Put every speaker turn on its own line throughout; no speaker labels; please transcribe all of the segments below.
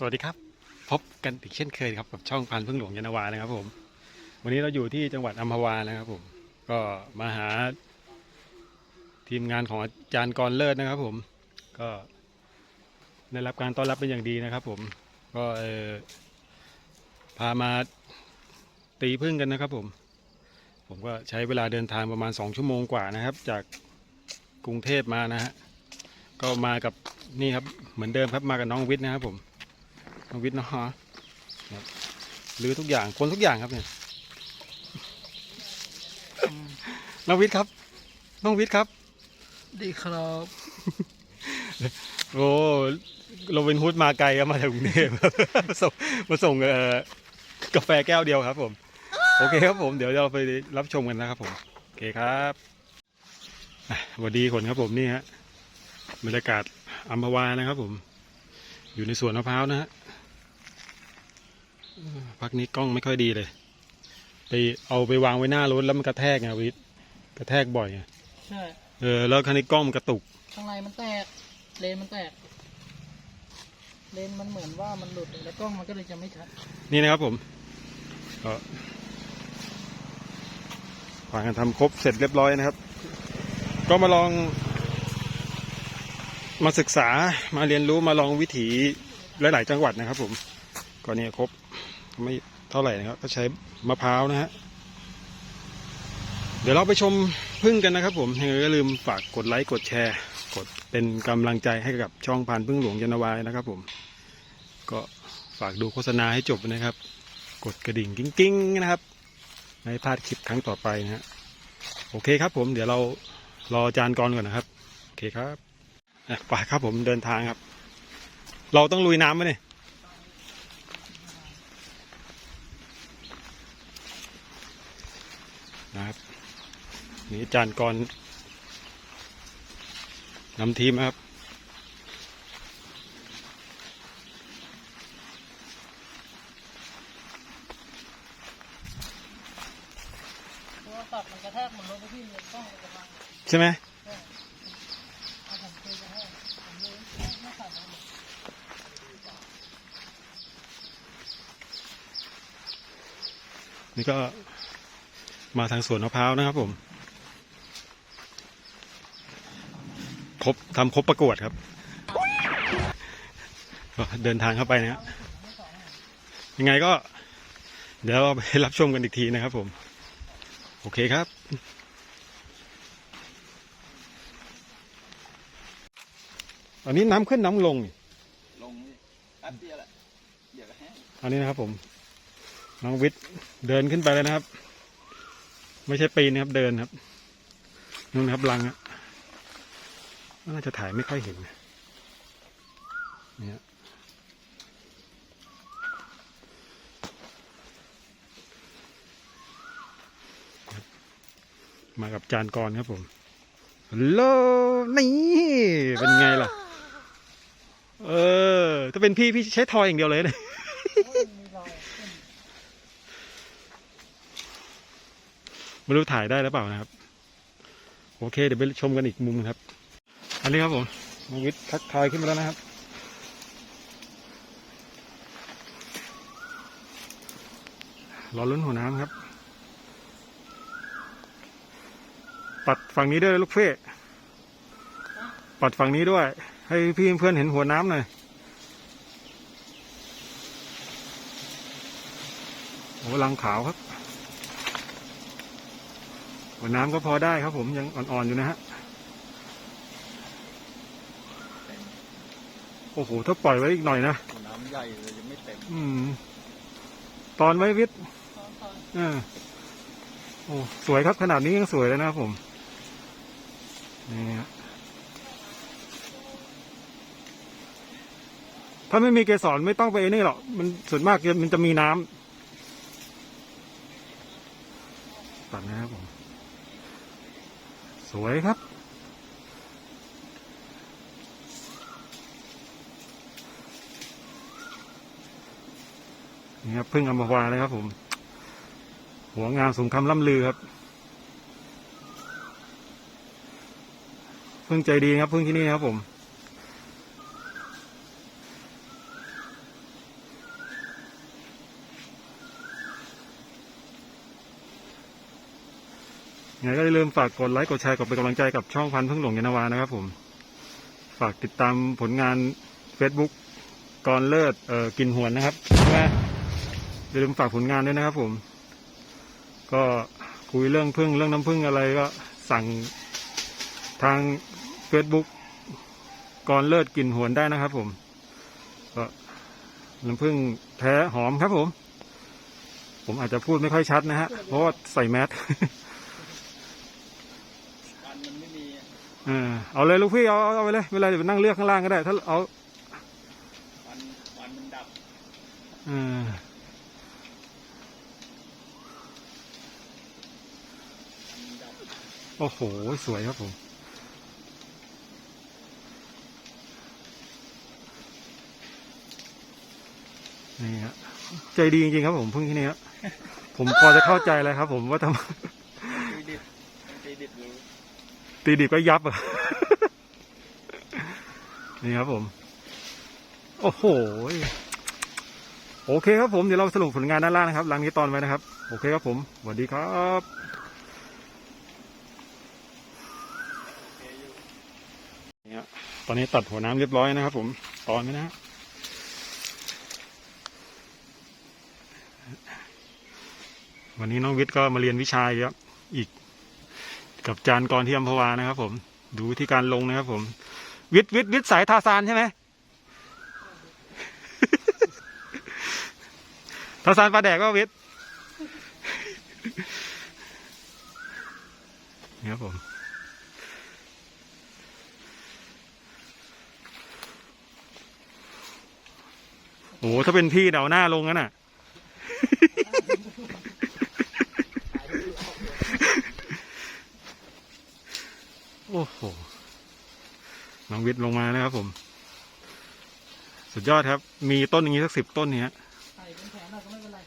สวัสดีครับ พบกันอีกเช่นเคยครับกับช่องพันธุ์พึ่งหลวงยานาวานะครับผม วันนี้เราอยู่ที่จังหวัดอัมพวานะครับผมก็มาหา ทีมงานของอาจารย์กรเลิศนะครับผมก็ได้รับการต้อนรับเป็นอย่างดีนะครับ ผมก็เออพามาตีพึ่งกันนะครับผม ผมก็ใช้เวลาเดินทางประมาณ 2 ชั่วโมงกว่านะครับ จากกรุงเทพมานะฮะก็มากับนี่ครับเหมือนเดิมครับมากับน้องวิทย์นะครับผม วิทย์เนาะฮะครับรื้อทุกอย่างคนทุกอย่างครับเนี่ยน้องวิทย์ครับ น้องวิทย์ครับ
ดีครับ
โอ้โรบินฮูดมาไกลครับมาจากกรุงเทพครับมาส่งมาส่งเอ่อกาแฟแก้วเดียวครับผม โอเคครับผม เดี๋ยวเราไปรับชมกันนะครับผม โอเคครับอะสวัสดีคนครับผมนี่ฮะบรรยากาศอัมพวานะครับผม อยู่ในสวนมะพร้าวนะฮะเออ พักนี้กล้องไม่ค่อยดีเลย ไปเอาไปวางไว้หน้ารถแล้วมันกระแทกไงวิทย์กระแทกบ่อยไง
ใช่
เออแล้วคันนี้กล้องมันกระตุก
ข้างในมันแตก เลนมันแตก เลนมันเหมือนว่ามันหลุดแล้วกล้องมันก็เลยจะไม่ชัด
นี่นะครับผมก็ผ่านการทำครบเสร็จเรียบร้อยนะครับ ก็มาลอง มาศึกษามาเรียนรู้มาลองวิถีหลาย ๆ จังหวัดนะครับผมก็เนี่ยครบ ไม่เท่าไหร่นะครับก็ใช้มะพร้าวนะฮะเดี๋ยวเราไปชมพึ่งกันนะครับ ผมยังไงก็ลืมฝากกดไลค์กดแชร์ กดเป็นกำลังใจให้กับช่องพันพึ่งหลวงยานวายนะครับ ผม ก็ฝากดูโฆษณาให้จบนะครับ กดกระดิ่งกิ้งๆนะครับไม่พลาดคลิปครั้งต่อไปนะฮะโอเคครับ ผมเดี๋ยวเรารออาจารย์กรก่อนนะครับโอเคครับไปครับผมเดินทางครับ เราต้องลุยน้ำไหมเนี่ย นะครับนี่อาจารย์กรนำทีมครับ
โทรศัพท์มันกระแทกมือนรถพี่เลยกล้องมันจะพัง
ใช่ไหม
เอาผมเคยกระแทกผมเลยไม่ไม่ขัดนะ
นี่ก็ มาทางสวนมะพร้าวนะครับผมครบทำครบประกวดครับก็เดินทางเข้าไปนะครับยังไงก็ เดี๋ยวเราไปรับชมกันอีกทีนะครับผม โอเคครับ ตอนนี้น้ำขึ้นน้ำลงนี่
ลงนี่แป๊บเดียวแหละเดี๋ยวก็แห้ง
อันนี้นะครับผม น้องวิทย์เดินขึ้นไปเลยนะครับ ไม่ใช่ปีนะครับเดินครับนู่นนะครับลังอะน่าจะถ่ายไม่ค่อยเห็นนะเนี่ยครับมากับจานกรครับผมฮัลโหลนี่เป็นไงล่ะ เออ ถ้าเป็นพี่พี่ใช้ทอยอย่างเดียวเลยนะ
มีรอยขึ้น
ไม่รู้ถ่ายได้หรือเปล่านะครับ โอเค เดี๋ยวไปชมกันอีกมุมครับ อันนี้ครับผมน้องวิทย์ทักทายขึ้นมาแล้วนะครับ รอลุ้นหัวน้ำครับ ปัดฝั่งนี้ด้วยลูกเฟ่ปัดฝั่งนี้ด้วย ให้พี่เพื่อนเห็นหัวน้ำหน่อยโอ้ลังขาวครับ หัวน้ำก็พอได้ครับผมยังอ่อนๆอยู่นะฮะ โอ้โห ถ้าปล่อยไว้อีกหน่อยนะ
น้ำใหญ่เลยยังไม่เต็ม
อืม ตอนไว้วิทย์
ตอนตอน
เออโอ้สวยครับขนาดนี้ยังสวยเลยนะครับผม นี่ฮะถ้าไม่มีเกสรไม่ต้องไปไอ้นี่หรอก มันส่วนมากมันจะมีน้ำตัดนะครับผม สวยครับ นี่ครับพึ่งอัมพวาเลยครับผม หัวงามสมคำล่ำลือครับ พึ่งใจดีครับพึ่งที่นี่นะครับผม ยังไงก็อย่าลืมฝากกดไลค์กดแชร์กดเป็นกำลังใจกับช่องพันธุ์พึ่งหลวงยานาวานะครับผมฝากติดตามผลงาน Facebook กรเลิศเอ่อกินหวนนะครับไมอย่าลืมฝากผลงานด้วยนะครับ ผม ก็คุยเรื่องพึ่งเรื่องน้ำพึ่งอะไรก็สั่งทาง Facebook กรเลิศกินหวนได้นะครับ ผม ก็น้ำพึ่งแท้หอมครับผม ผมอาจจะพูดไม่ค่อยชัดนะฮะเพราะว่าใส่แมส
กันมันไม่มี อะ
เออเอาเลยลูกพี่เอาเอาไปเลยเวลาเดี๋ยวไปนั่งเลือกข้างล่างก็ได้ ถ้าเอา
วันวันมันดับ
ออ
วันมันดับ
โอ้โห สวยครับผมนี่ฮะใจดีจริงๆครับผมเพึ่งที่นี่ครับผมพอจะเข้าใจเลยครับผมว่าทำ
ตีดิบดิบรู้
ตีดิบก็ยับอะนี่ครับผม โอ้โห โอเคครับผมเดี๋ยวเราสรุปผลงานด้านล่างนะครับหลังนี้ตอนไว้นะครับ โอเคครับผมสวัสดีครับนี่ฮะตอนนี้ตัดหัวน้ำเรียบร้อยนะครับผม ตอนไว้นะวันนี้น้องวิทย์ก็มาเรียนวิชาอีกครับอี กับจานกรที่อัมพวานะครับ ผม ดูวิธีการลงนะครับ ผม วิทวิทวิทสายทาซานใช่ไหมทาซานปลาแดกก็วิทนี่ครับผมโอ้โหถ้าเป็นพี่เดาหน้าลงงั้นน่ะ โอ้โห น้องวิทย์ลงมานะครับผม สุดยอดครับ มีต้นอย่างนี้สักสิบต้นเนี้ย
ใส่เป็นแผงหน่อยก็ไม่เป็นไร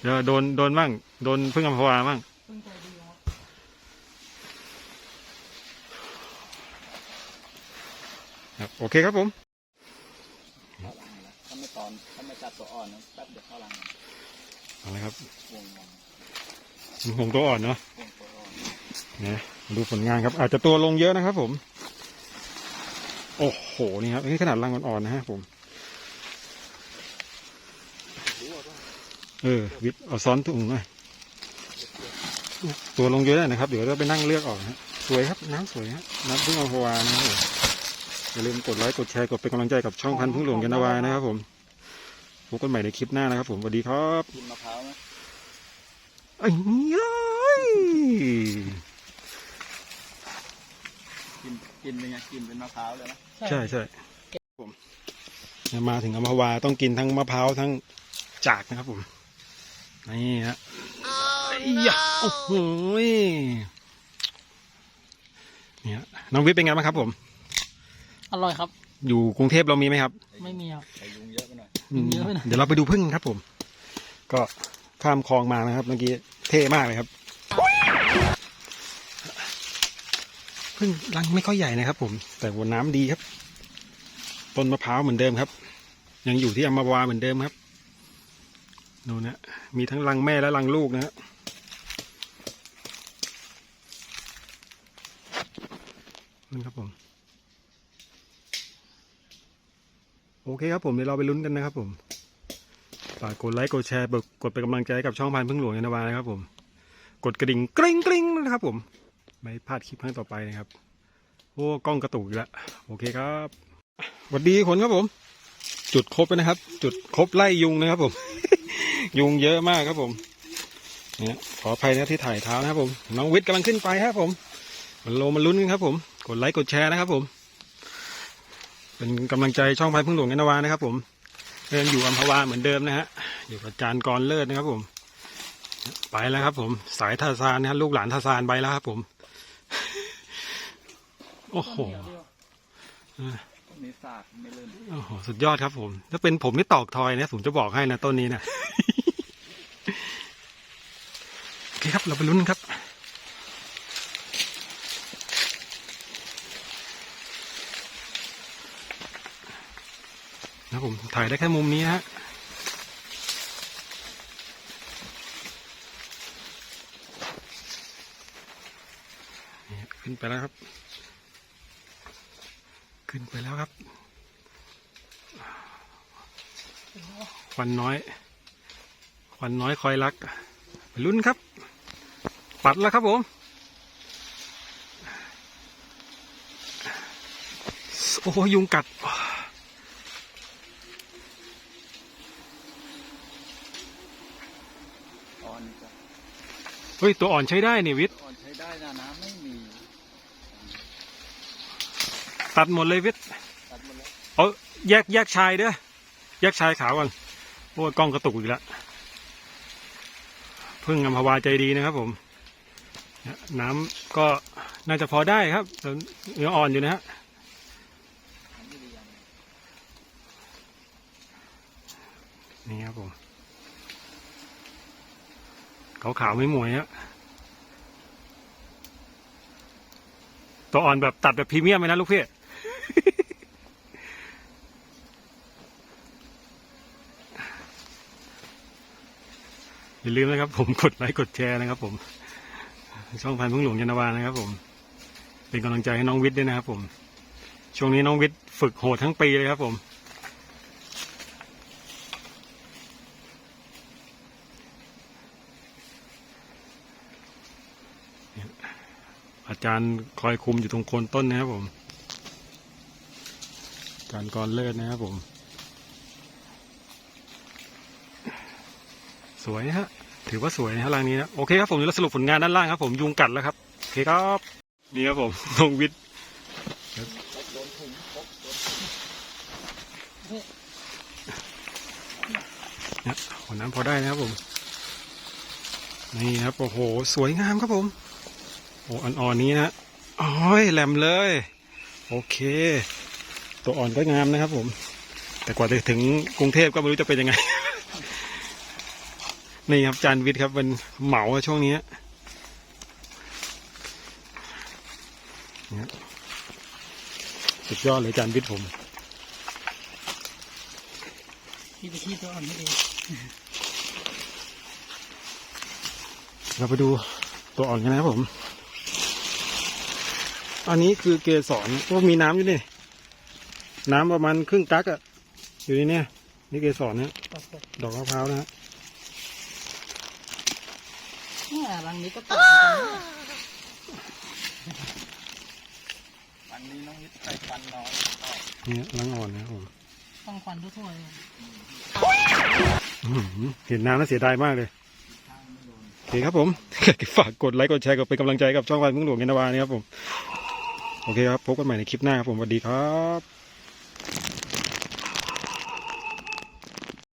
เดี๋ยวโดนโดนบ้างโดนพึ่งอัมพวาบ้าง
เพิ่งใจดีครับ
ครับโอเคครับผม
เข้าหลังแล้วถ้าไม่ตอนถ้าไม่จัดตัวอ่อนนะแป๊บเดียวเข้าหลัง
เอาเลยครับ
วงมัน
หงตัวอ่อนเนาะ
วงตัวอ่อ น
เนี่ยมาดูผลงานครับ อาจจะตัวลงเยอะนะครับผม โอ้โห นี่ครับนี่ขนาดรังอ่อนๆนะฮะผม เออวิทย์เอาซ้อนถุงหน่อยตัวลงเยอะได้นะครับ เดี๋ยวเราไปนั่งเลือกออกนะฮะสวยครับน้ำสวยฮะน้ำพึ่งอัมพวานะครับผมอย่าลืมกดไลค์กดแชร์กดเป็นกำลังใจกับช่องพันธุ์พึ่งหลวงยานนาวานะครับผมพบกันใหม่ในคลิปหน้านะครับ ผมสวัสดีครับ
กินมะพร้าวไหม
ไอ้นี่เลย
กินกินเป็นไงกินเป็นมะพร้าวเลยนะ
ใช่ใช่ผมมาถึงอัมพวาต้องกินทั้งมะพร้าวทั้งจากนะครับผมนี่ฮะไอ้ยะโอ้โหยเนี่ยน้องวิทย์เป็นไงบ้างครับผม
อร่อยครับ
อยู่กรุงเทพเรามีไหมครับ
ไม่มีครับ
ใส่ยุงเยอะไปหน่อย
อืมเยอะไปหน่อย
เดี๋ยวเราไปดูพึ่งครับผม ก็ข้ามคลองมานะครับ เมื่อกี้เท่มากเลยครับ พึ่งรังไม่ค่อยใหญ่นะครับ ผม แต่วนน้ำดีครับ ต้นมะพร้าวเหมือนเดิมครับ ยังอยู่ที่อัมพวาเหมือนเดิมครับดูนะมีทั้งรังแม่และรังลูกนะฮะนี่ครับผมโอเคครับผมเดี๋ยวเราไปลุ้นกันนะครับผมฝากกดไลค์กดแชร์กดเป็นกำลังใจกับช่องพันธุ์พึ่งหลวงยานนาวานะครับผม กดกระดิ่งกริ๊งกริ๊งนะครับผม ไม่พลาดคลิปครั้งต่อไปนะครับ โอ้กล้องกระตุกอีกแล้วโอเคครับสวัสดีคนครับผม จุดครบแล้วนะครับ จุดครบไล่ยุงนะครับผม ยุงเยอะมากครับผมเนี่ยขออภัยนะที่ถ่ายเท้านะครับผม น้องวิทย์กำลังขึ้นไปครับผม มันโลมันลุ้นกันครับผม กดไลค์กดแชร์นะครับผม เป็นกำลังใจช่องพันธุ์พึ่งหลวงยานนาวานะครับ ผมยังอยู่อัมพวาเหมือนเดิมนะฮะ อยู่กับอาจารย์กรเลิศนะครับผม ไปแล้วครับผม สายทาซานนะครับลูกหลานทาซานไปแล้วครับผม โอ้โหโอ้โหสุดยอดครับผม ถ้าเป็นผมที่ตอกทอยนะผมจะบอกให้นะต้นนี้นะโอเคครับเราไปลุ้นครับนะผมถ่ายได้แค่มุมนี้ฮะขึ้นไปแล้วครับ ขึ้นไปแล้วครับ ควันน้อย ควันน้อยคอยรักไปลุ้นครับ ปัดแล้วครับผม โอ้ยุงกัดเฮ้ย ตัวอ่อนใช้ได้นี่วิทย์
อ่อนใช้ได้นะน้ำไม่มี
ตัดหมดเลยวิทย์
ตัดหมดแล้ว
เอาแยกแยกชายเด้อแยกชายขาวก่อนโอ้ยกล้องกระตุกอีกแล้วพึ่งอัมพวาใจดีนะครับผมเนี่ยน้ำก็น่าจะพอได้ครับแต่เนื้ออ่อนอยู่นะฮะ
ทำไม่ดีอย่าง
นี่ครับผมขาวขาวๆไม่หมวยฮะตัวอ่อนแบบตัดแบบพรีเมียมเลยนะลูกพี่ อย่าลืมนะครับ ผมกดไลค์กดแชร์นะครับ ผม ช่องพันธุ์พึ่งหลวงยานนาวานะครับ ผม เป็นกำลังใจให้น้องวิทย์ด้วยนะครับ ผม ช่วงนี้น้องวิทย์ฝึกโหดทั้งปีเลยครับ ผมอาจารย์คอยคุมอยู่ตรงโคนต้นนะครับผม อารกรเลิศนะครับผม สวยฮะ ถือว่าสวยนะฮะรางนี้นะ โอเคครับผมเดี๋ยวเราสรุปผลงานด้านล่างครับผมยุงกัดแล้วครับ โอเคครับ นี่ครับผมลงวิทย์เนี่ยหัวน้ำพอได้นะครับผม นี่ครับ โอ้โห สวยงามครับผม โอ้อ่อนๆนี้นะฮะโอ้ยแหลมเลย โอเค ตัวอ่อนก็งามนะครับ ผม แต่กว่าจะถึงกรุงเทพก็ไม่รู้จะเป็นยังไง นี่ครับจานวิทย์ครับเป็นเหมาช่วงนี้สุดยอดเลยจานวิทย์ผม
ที่ไปที่ตัวอ่อนไม่ดี
เราไปดูตัวอ่อนกันนะครับผม อันนี้คือเกสรว่ามีน้ำอยู่นี่ น้ำประมาณครึ่งกักอะอยู่ในเนี้ยนี่เกสรเนี่ยดอกมะพร้าวนะฮะ
เนี่ยรังนี้ก็ตัดเหมือนกันนะ
ฟันนี้น้องนิดใส่ฟันน้อย
เนี่ยลังอ่อนนะครับผม
ต้องควันทั่วๆเลย
เห็นน้ำแล้วเสียดายมากเลย
โดน
โอเคครับผม ฝากกดไลค์กดแชร์กดเป็นกำลังใจกับช่องวันพึ่งหลวงเงินวานะครับผม โอเคครับ พบกันใหม่ในคลิปหน้าครับผมสวัสดีครับ